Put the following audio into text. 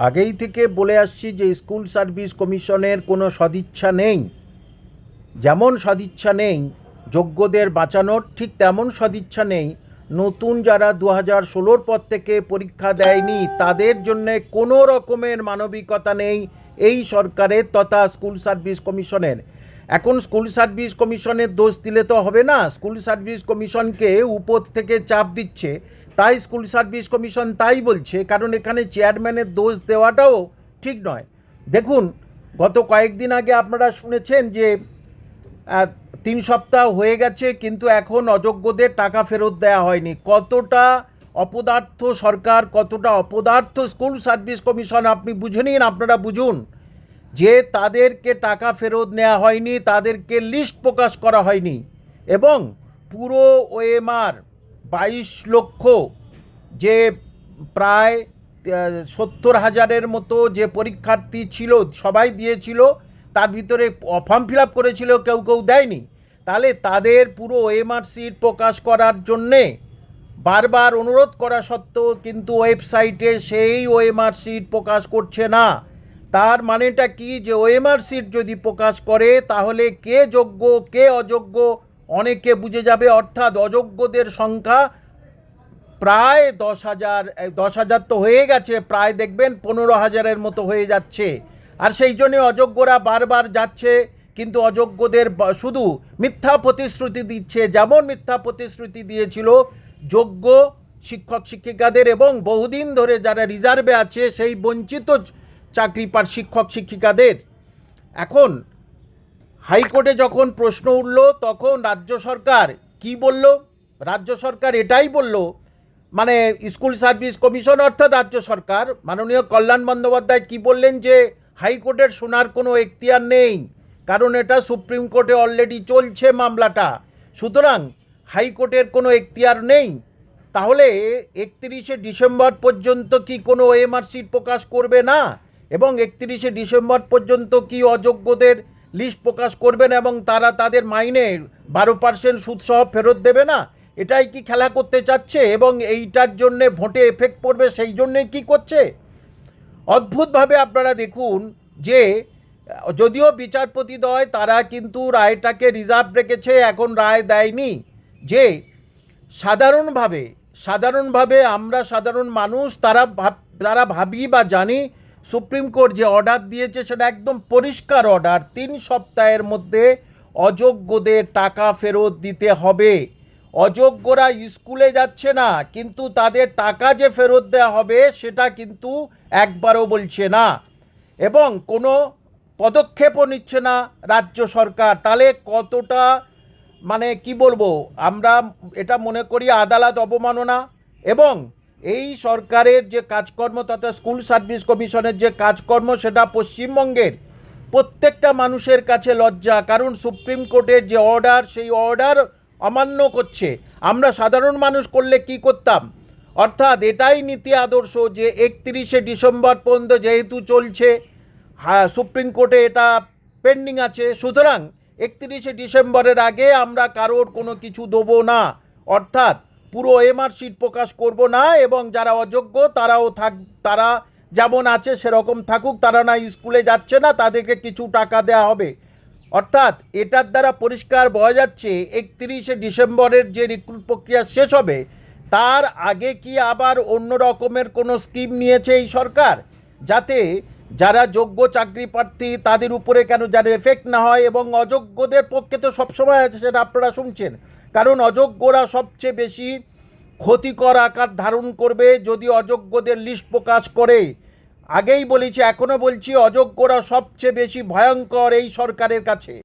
আগেই থেকে বলে আসছি যে স্কুল সার্ভিস কমিশনের কোনো সদিচ্ছা নেই। যেমন সদিচ্ছা নেই যোগ্যদের বাঁচানোর, ঠিক তেমন সদিচ্ছা নেই নতুন যারা দু হাজার ষোলোর পর থেকে পরীক্ষা দেয়নি, তাদের জন্যে কোনো রকমের মানবিকতা নেই এই সরকারের তথা স্কুল সার্ভিস কমিশনের। এখন স্কুল সার্ভিস কমিশনের দোষ দিলে তো হবে না। স্কুল সার্ভিস কমিশনকে উপর থেকে চাপ দিচ্ছে। তাই স্কুল সার্ভিস কমিশন তাই বলছে, কারণ এখানে চেয়ারম্যানের দোষ দেওয়াটাও ঠিক নয়। দেখুন, গত কয়েকদিন আগে আপনারা শুনেছেন যে তিন সপ্তাহ হয়ে গেছে, কিন্তু এখন অযোগ্যদের টাকা ফেরত দেওয়া হয়নি। কতটা অপদার্থ সরকার, কতটা অপদার্থ স্কুল সার্ভিস কমিশন, আপনি বুঝে নিন, আপনারা বুঝুন, যে তাদেরকে টাকা ফেরত নেওয়া হয়নি, তাদেরকে লিস্ট প্রকাশ করা হয়নি, এবং পুরো ওএমআর বাইশ লক্ষ যে প্রায় সত্তর হাজারের মতো যে পরীক্ষার্থী ছিল, সবাই দিয়েছিল, তার ভিতরে ফর্ম ফিল আপ করেছিল, কেউ কেউ দেয়নি। তাহলে তাদের পুরো ওএমআর সিট প্রকাশ করার জন্যে বারবার অনুরোধ করা সত্ত্বেও কিন্তু ওয়েবসাইটে সেই ওএমআর সিট প্রকাশ করছে না। তার মানেটা কি? যে ওএমআর সিট যদি প্রকাশ করে, তাহলে কে যোগ্য, কে অযোগ্য? অনেকে বুঝে যাবে, অর্থাৎ অযোগ্যদের সংখ্যা প্রায় দশ হাজার দশ হাজার তো হয়ে গেছে, প্রায় দেখবেন পনেরো হাজারের মতো হয়ে যাচ্ছে। আর সেই জন্যে অযোগ্যরা বারবার যাচ্ছে, কিন্তু অযোগ্যদের শুধু মিথ্যা প্রতিশ্রুতি দিচ্ছে, যেমন মিথ্যা প্রতিশ্রুতি দিয়েছিল যোগ্য শিক্ষক শিক্ষিকাদের এবং বহুদিন ধরে যারা রিজার্ভে আছে, সেই বঞ্চিত চাকরি পার শিক্ষক শিক্ষিকাদের। এখন হাইকোর্টে যখন প্রশ্ন উঠল, তখন রাজ্য সরকার কি বলল? রাজ্য সরকার এটাই বলল মানে স্কুল সার্ভিস কমিশন অর্থাৎ রাজ্য সরকার, মাননীয় কল্যাণ বন্দ্যোপাধ্যায় কি বললেন যে, হাইকোর্টের শোনার কোনো এখতিয়ার নেই, কারণ এটা সুপ্রিম কোর্টে অলরেডি চলছে মামলাটা। সুতরাং হাইকোর্টের কোনো এখতিয়ার নেই। তাহলে একত্রিশে ডিসেম্বর পর্যন্ত কি কোনো ওএমআরসি প্রকাশ করবে না? এবং একত্রিশে ডিসেম্বর পর্যন্ত কি অযোগ্যদের লিস্ট প্রকাশ করবেন এবং তারা তাদের মাইনে বারো পার্সেন্ট সুদসহ ফেরত দেবে না। এটাই কি খেলা করতে চাচ্ছে এবং এইটার জন্যে ভোটে এফেক্ট পড়বে সেই জন্যেই কি করছে? অদ্ভুতভাবে আপনারা দেখুন যে, যদিও বিচারপতিদ্বয় তারা কিন্তু রায়টাকে রিজার্ভ রেখেছে, এখন রায় দেয়নি যে, সাধারণভাবে সাধারণভাবে আমরা সাধারণ মানুষ, তারা ভাব, তারা ভাবি বা জানি সুপ্রিম কোর্ট যে অর্ডার দিয়েছে সেটা একদম পরিষ্কার অর্ডার। তিন সপ্তাহের মধ্যে অযোগ্যদের টাকা ফেরত দিতে হবে। অযোগ্যরা স্কুলে যাচ্ছে না, কিন্তু তাদের টাকা যে ফেরত দেওয়া হবে সেটা কিন্তু একবারও বলছে না। এবং কোনো পদক্ষেপও নিচ্ছে না রাজ্য সরকার। তাহলে কতটা মানে কি বলব, আমরা এটা মনে করি আদালত অবমাননা। এবং এই সরকারের যে কাজকর্ম তথা স্কুল সার্ভিস কমিশনের যে কাজকর্ম সেটা পশ্চিমবঙ্গের প্রত্যেকটা মানুষের কাছে লজ্জা। কারণ সুপ্রিম কোর্টের যে অর্ডার, সেই অর্ডার অমান্য করছে। আমরা সাধারণ মানুষ করলে কি করতাম? অর্থাৎ এটাই নীতি আদর্শ যে একত্রিশে ডিসেম্বর পর্যন্ত যেহেতু চলছে হ্যাঁ সুপ্রিম কোর্টে এটা পেন্ডিং আছে। সুতরাং একত্রিশে ডিসেম্বরের আগে আমরা কারোর কোনো কিছু দেবো না। অর্থাৎ পুরো এমআর শিট প্রকাশ করব না এবং যারা অযোগ্য তারাও থাক, তারা যেমন আছে সেরকম থাকুক, তারা না স্কুলে যাচ্ছে না, তাদেরকে কিছু টাকা দেওয়া হবে। অর্থাৎ এটার দ্বারা পরিষ্কার বোঝা যাচ্ছে, একত্রিশে ডিসেম্বরের যে রিক্রুট প্রক্রিয়া শেষ হবে, তার আগে কি আবার অন্য রকমের কোনো স্কিম নিয়েছে এই সরকার? যাতে যারা যোগ্য চাকরি প্রার্থী তাদের উপরে কেন যেন এফেক্ট না হয় এবং অযোগ্যদের পক্ষে তো সবসময় আছে সেটা আপনারা শুনছেন। কারণ অযোগ্যরা সবচেয়ে বেশি ক্ষতিকর আকার ধারণ করবে যদি অযোগ্যদের লিস্ট প্রকাশ করে। আগেই বলেছি এখনও বলছি, অযোগ্যরা সবচেয়ে বেশি ভয়ঙ্কর এই সরকারের কাছে।